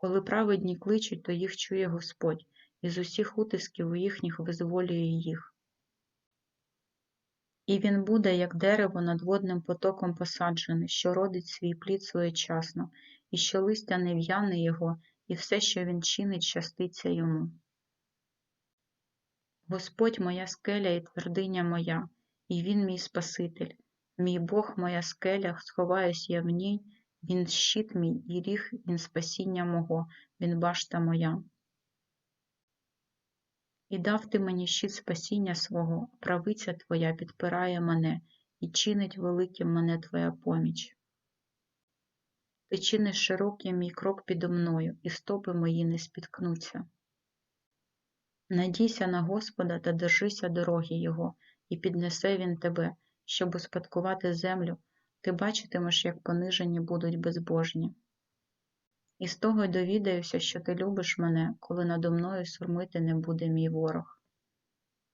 Коли праведні кличуть, то їх чує Господь, і з усіх утисків їхніх визволює їх. І він буде, як дерево над водним потоком посаджене, що родить свій плід своєчасно, і що листя не в'яне його, і все, що він чинить, щаститься йому. Господь моя скеля і твердиня моя, і він мій Спаситель, мій Бог моя скеля, сховаюсь я в ній, він щит мій і ріг, він спасіння мого, він башта моя. І дав ти мені щит спасіння свого, правиця твоя підпирає мене, і чинить великим мене твоя поміч. Ти чиниш широкий мій крок підо мною, і стопи мої не спіткнуться. Надійся на Господа та держися дороги Його, і піднесе Він тебе, щоб успадкувати землю, ти бачитимеш, як понижені будуть безбожні. І з того й довідаюся, що ти любиш мене, коли надо мною сурмити не буде мій ворог.